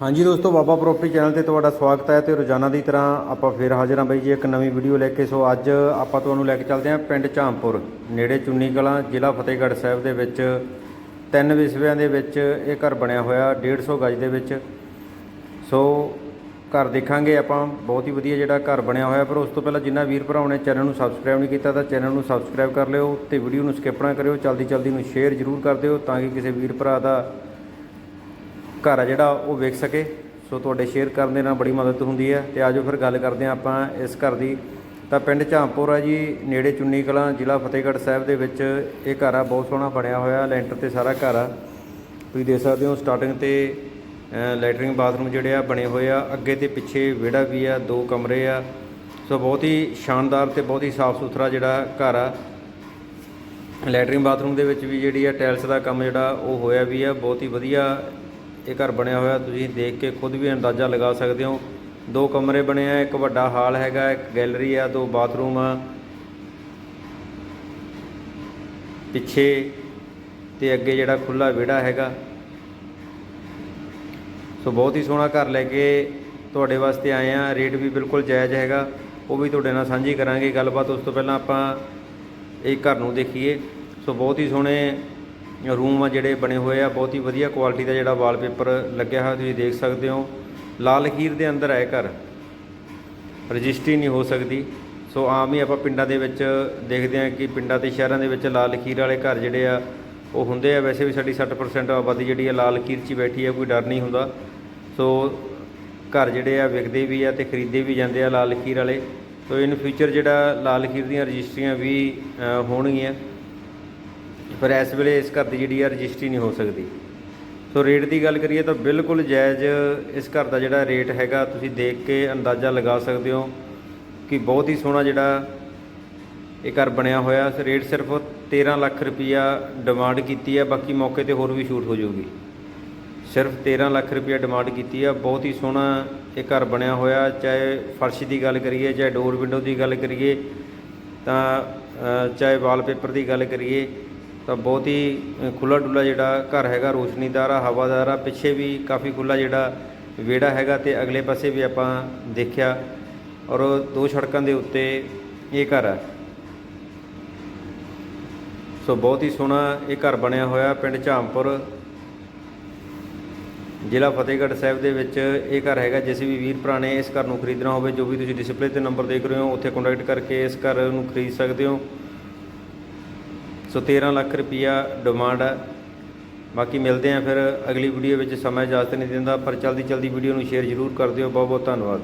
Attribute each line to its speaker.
Speaker 1: ਹਾਂਜੀ ਦੋਸਤੋ, ਬਾਬਾ property channel ਤੇ ਤੁਹਾਡਾ ਸਵਾਗਤ ਹੈ ਤੇ ਰੋਜ਼ਾਨਾ ਦੀ ਤਰ੍ਹਾਂ ਆਪਾਂ ਫੇਰ ਹਾਜ਼ਰ ਹਾਂ ਬਾਈ ਜੀ ਇੱਕ ਨਵੀਂ ਵੀਡੀਓ ਲੈ ਕੇ। ਸੋ ਅੱਜ ਆਪਾਂ ਤੁਹਾਨੂੰ ਲੈ ਕੇ ਚੱਲਦੇ ਹਾਂ ਪਿੰਡ ਝਾਂਪੁਰ, ਨੇੜੇ ਚੁੰਨੀ ਕਲਾਂ ਜ਼ਿਲ੍ਹਾ ਫਤਿਹਗੜ੍ਹ ਸਾਹਿਬ ਦੇ ਵਿੱਚ। ਤਿੰਨ ਵਿਸਵਿਆਂ ਦੇ ਵਿੱਚ ਇਹ ਘਰ ਬਣਿਆ ਹੋਇਆ 150 ਗਜ ਦੇ ਵਿੱਚ। ਸੋ ਘਰ ਦੇਖਾਂਗੇ ਆਪਾਂ, ਬਹੁਤ ਹੀ ਵਧੀਆ ਜਿਹੜਾ ਘਰ ਬਣਿਆ ਹੋਇਆ। ਪਰ ਉਸ ਤੋਂ ਪਹਿਲਾਂ ਜਿੰਨਾ ਵੀਰ ਭਰਾਵਾਂ ਨੇ ਚੈਨਲ ਨੂੰ ਸਬਸਕ੍ਰਾਈਬ ਨਹੀਂ ਕੀਤਾ ਤਾਂ ਚੈਨਲ ਨੂੰ ਸਬਸਕ੍ਰਾਈਬ ਕਰ ਲਿਓ ਤੇ ਵੀਡੀਓ ਨੂੰ ਸਕਿਪ ਨਾ ਕਰਿਓ। ਜਲਦੀ ਜਲਦੀ ਨੂੰ ਸ਼ੇਅਰ ਜ਼ਰੂਰ ਕਰ ਦਿਓ ਤਾਂ ਕਿ ਕਿਸੇ ਵੀਰ ਭਰਾ ਦਾ ਘਰ ਆ ਜਿਹੜਾ ਉਹ ਵੇਖ ਸਕੇ। ਸੋ ਤੁਹਾਡੇ ਸ਼ੇਅਰ ਕਰਨ ਦੇ ਨਾਲ ਬੜੀ ਮਦਦ ਹੁੰਦੀ ਹੈ ਤੇ ਆਜੋ ਫਿਰ ਗੱਲ ਕਰਦੇ ਹਾਂ ਆਪਾਂ ਇਸ ਘਰ ਦੀ। ਤਾਂ ਪਿੰਡ ਝਾਂਪੁਰ ਆ ਜੀ ਨੇੜੇ ਚੁੰਨੀ ਕਲਾਂ ਜ਼ਿਲ੍ਹਾ ਫਤਿਹਗੜ੍ਹ ਸਾਹਿਬ ਦੇ ਵਿੱਚ ਇਹ ਘਰ ਆ ਬਹੁਤ ਸੋਹਣਾ ਬਣਿਆ ਹੋਇਆ ਲੈਂਟਰ ਤੇ ਸਾਰਾ ਘਰ ਆ। ਤੁਸੀਂ ਦੇਖ ਸਕਦੇ ਹੋ ਸਟਾਰਟਿੰਗ ਤੇ ਅ, ਲੈਟਰਿੰਗ ਬਾਥਰੂਮ ਜਿਹੜੇ ਆ ਬਣੇ ਹੋਏ ਆ। ਅੱਗੇ ਤੇ ਪਿੱਛੇ ਵਿਹੜਾ ਵੀ ਆ ਦੋ ਕਮਰੇ ਆ। ਸੋ ਬਹੁਤ ਹੀ ਸ਼ਾਨਦਾਰ ਤੇ ਬਹੁਤ ਹੀ ਸਾਫ਼ ਸੁਥਰਾ ਜਿਹੜਾ ਘਰ ਆ। ਲੈਟਰਿੰਗ ਬਾਥਰੂਮ ਦੇ ਵਿੱਚ ਵੀ ਜਿਹੜੀ ਆ ਟਾਇਲਸ ਦਾ ਕੰਮ ਜਿਹੜਾ ਉਹ ਹੋਇਆ ਵੀ ਆ। ਬਹੁਤ ਹੀ ਵਧੀਆ ਇਹ ਘਰ ਬਣਿਆ ਹੋਇਆ, ਤੁਸੀਂ ਦੇਖ ਕੇ ਖੁਦ ਵੀ ਅੰਦਾਜ਼ਾ ਲਗਾ ਸਕਦੇ ਹੋ। ਦੋ ਕਮਰੇ ਬਣੇ ਆ, ਇੱਕ ਵੱਡਾ ਹਾਲ ਹੈਗਾ, ਇੱਕ ਗੈਲਰੀ ਆ, ਦੋ ਬਾਥਰੂਮ ਆ। ਪਿੱਛੇ ਤੇ ਅੱਗੇ ਜਿਹੜਾ ਖੁੱਲਾ ਵਿਹੜਾ ਹੈਗਾ। ਸੋ ਬਹੁਤ ਹੀ ਸੋਹਣਾ ਘਰ ਲੈ ਕੇ ਤੁਹਾਡੇ ਵਾਸਤੇ ਆਏ ਆ। ਰੇਟ ਵੀ ਬਿਲਕੁਲ ਜਾਇਜ਼ ਹੈਗਾ, ਉਹ ਵੀ ਤੁਹਾਡੇ ਨਾਲ ਸਾਂਝੀ ਕਰਾਂਗੇ। ਗੱਲਬਾਤ ਉਸ ਤੋਂ ਪਹਿਲਾਂ ਆਪਾਂ ਇਹ ਘਰ ਨੂੰ ਦੇਖੀਏ। ਸੋ ਬਹੁਤ ਹੀ ਸੋਹਣੇ ਰੂਮ ਆ ਜਿਹੜੇ ਬਣੇ ਹੋਏ ਆ, ਬਹੁਤ ਹੀ ਵਧੀਆ ਕੁਆਲਿਟੀ ਦਾ ਜਿਹੜਾ ਵਾਲਪੇਪਰ ਲੱਗਿਆ ਹੋਇਆ, ਤੁਸੀਂ ਦੇਖ ਸਕਦੇ ਹੋ। ਲਾਲ ਲਕੀਰ ਦੇ ਅੰਦਰ ਹੈ ਘਰ। ਰਜਿਸਟਰੀ ਨਹੀਂ ਹੋ ਸਕਦੀ। ਸੋ ਆਮ ਹੀ ਆਪਾਂ ਪਿੰਡਾਂ ਦੇ ਵਿੱਚ ਦੇਖਦੇ ਹਾਂ ਕਿ ਪਿੰਡਾਂ ਤੇ ਸ਼ਹਿਰਾਂ ਦੇ ਵਿੱਚ ਲਾਲ ਲਕੀਰ ਵਾਲੇ ਘਰ ਜਿਹੜੇ ਆ, ਉਹ ਹੁੰਦੇ ਆ। ਵੈਸੇ ਵੀ ਸਾਡੀ 60% ਆਬਾਦੀ ਜਿਹੜੀ ਆ ਲਾਲ ਲਕੀਰ 'ਚ ਬੈਠੀ ਆ, ਕੋਈ ਡਰ ਨਹੀਂ ਹੁੰਦਾ। ਸੋ ਘਰ ਜਿਹੜੇ ਆ ਵਿਕਦੇ ਵੀ ਆ ਤੇ ਖਰੀਦੇ ਵੀ ਜਾਂਦੇ ਆ ਲਾਲ ਲਕੀਰ ਵਾਲੇ। ਸੋ ਇਨ ਫਿਊਚਰ ਜਿਹੜਾ ਲਾਲ ਲਕੀਰ ਦੀਆਂ ਰਜਿਸਟਰੀਆਂ ਵੀ ਹੋਣਗੀਆਂ। ਪਰ ਇਸ ਵੇਲੇ ਇਸ ਘਰ ਦੀ ਜਿਹੜੀ ਆ ਰਜਿਸਟਰੀ ਨਹੀਂ ਹੋ ਸਕਦੀ। ਸੋ ਰੇਟ ਦੀ ਗੱਲ ਕਰੀਏ ਤਾਂ ਬਿਲਕੁਲ ਜਾਇਜ਼ ਇਸ ਘਰ ਦਾ ਜਿਹੜਾ ਰੇਟ ਹੈਗਾ, ਤੁਸੀਂ ਦੇਖ ਕੇ ਅੰਦਾਜ਼ਾ ਲਗਾ ਸਕਦੇ ਹੋ ਕਿ ਬਹੁਤ ਹੀ ਸੋਹਣਾ ਜਿਹੜਾ ਇਹ ਘਰ ਬਣਿਆ ਹੋਇਆ। ਰੇਟ ਸਿਰਫ 13 ਲੱਖ ਰੁਪਈਆ ਡਿਮਾਂਡ ਕੀਤੀ ਹੈ ਬਾਕੀ ਮੌਕੇ ਤੇ ਹੋਰ ਵੀ ਛੂਟ ਹੋ ਜਾਊਗੀ। ਸਿਰਫ 13 ਲੱਖ ਰੁਪਈਆ ਡਿਮਾਂਡ ਕੀਤੀ ਆ। ਬਹੁਤ ਹੀ ਸੋਹਣਾ ਇਹ ਘਰ ਬਣਿਆ ਹੋਇਆ, ਚਾਹੇ ਫਰਸ਼ ਦੀ ਗੱਲ ਕਰੀਏ, ਚਾਹੇ ਡੋਰ ਵਿੰਡੋ ਦੀ ਗੱਲ ਕਰੀਏ, ਤਾਂ ਚਾਹੇ ਵਾਲਪੇਪਰ ਦੀ ਗੱਲ ਕਰੀਏ ਤਾਂ ਬਹੁਤ ਹੀ ਖੁੱਲਾ ਡੁੱਲਾ ਜਿਹੜਾ ਘਰ ਹੈਗਾ ਰੋਸ਼ਨੀਦਾਰ ਆ ਹਵਾਦਾਰ ਆ ਪਿੱਛੇ ਵੀ ਕਾਫੀ ਖੁੱਲਾ ਜਿਹੜਾ ਵਿਹੜਾ ਹੈਗਾ ਤੇ ਅਗਲੇ ਪਾਸੇ ਵੀ ਆਪਾਂ ਦੇਖਿਆ ਔਰ ਦੋ ਸੜਕਾਂ ਦੇ ਉੱਤੇ ਇਹ ਘਰ ਆ। ਸੋ ਬਹੁਤ ਹੀ ਸੋਹਣਾ ਇਹ ਘਰ ਬਣਿਆ ਹੋਇਆ ਪਿੰਡ ਝਾਮਪੁਰ। ਜ਼ਿਲ੍ਹਾ ਫਤਿਹਗੜ੍ਹ ਸਾਹਿਬ ਦੇ ਵਿੱਚ ਇਹ ਘਰ ਹੈਗਾ, ਜਿਸ ਵੀ ਵੀਰ ਭਰਾ ਨੇ ਇਸ ਘਰ ਨੂੰ ਖਰੀਦਣਾ ਹੋਵੇ, ਜੋ ਵੀ ਤੁਸੀਂ ਡਿਸਪਲੇ ਤੇ ਨੰਬਰ ਦੇਖ ਰਹੇ ਹੋ, ਉੱਥੇ ਕੰਟੈਕਟ ਕਰਕੇ ਇਸ ਘਰ ਨੂੰ ਖਰੀਦ ਸਕਦੇ ਹੋ। ਸੋ 13 ਲੱਖ ਰੁਪਈਆ ਡਿਮਾਂਡ ਹੈ। ਬਾਕੀ ਮਿਲਦੇ ਆ ਫਿਰ ਅਗਲੀ ਵੀਡੀਓ ਵਿੱਚ। ਸਮਾਂ ਇਜਾਜ਼ਤ ਨਹੀਂ ਦਿੰਦਾ, ਪਰ ਜਲਦੀ ਚਲਦੀ ਵੀਡੀਓ ਨੂੰ ਸ਼ੇਅਰ ਜ਼ਰੂਰ ਕਰ ਦਿਓ। ਬਹੁਤ ਬਹੁਤ ਧੰਨਵਾਦ।